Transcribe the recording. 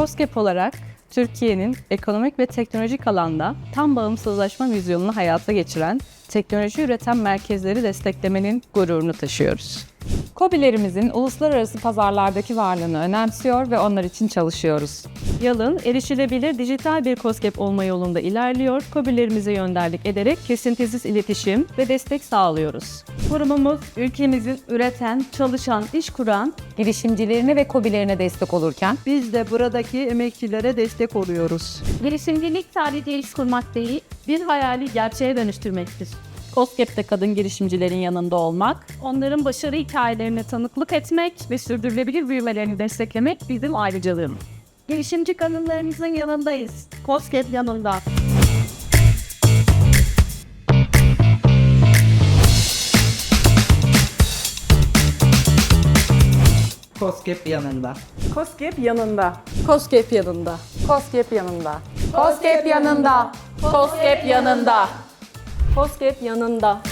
COSGAP olarak Türkiye'nin ekonomik ve teknolojik alanda tam bağımsızlaşma vizyonunu hayata geçiren teknoloji üreten merkezleri desteklemenin gururunu taşıyoruz. KOBİ'lerimizin uluslararası pazarlardaki varlığını önemsiyor ve onlar için çalışıyoruz. Yalın, erişilebilir dijital bir COSGAP olma yolunda ilerliyor. COBİ'lerimize yönderlik ederek kesintisiz iletişim ve destek sağlıyoruz. Kurumumuz ülkemizin üreten, çalışan, iş kuran, Girişimcilerine ve KOBİ'lerine destek olurken Biz de buradaki emekçilere destek oluyoruz. girişimcilik sadece iş kurmak değil, bir hayali gerçeğe dönüştürmektir. COSGAP'te kadın girişimcilerin yanında olmak, onların başarı hikayelerine tanıklık etmek ve sürdürülebilir büyümelerini desteklemek bizim ayrıcalığımız. Girişimci kadınlarımızın yanındayız. COSGAP yanında. COSGAP yanında. COSGAP yanında. COSGAP yanında. COSGAP yanında. KOSGAP yanında. KOSGAP yanında. Postgap yanında.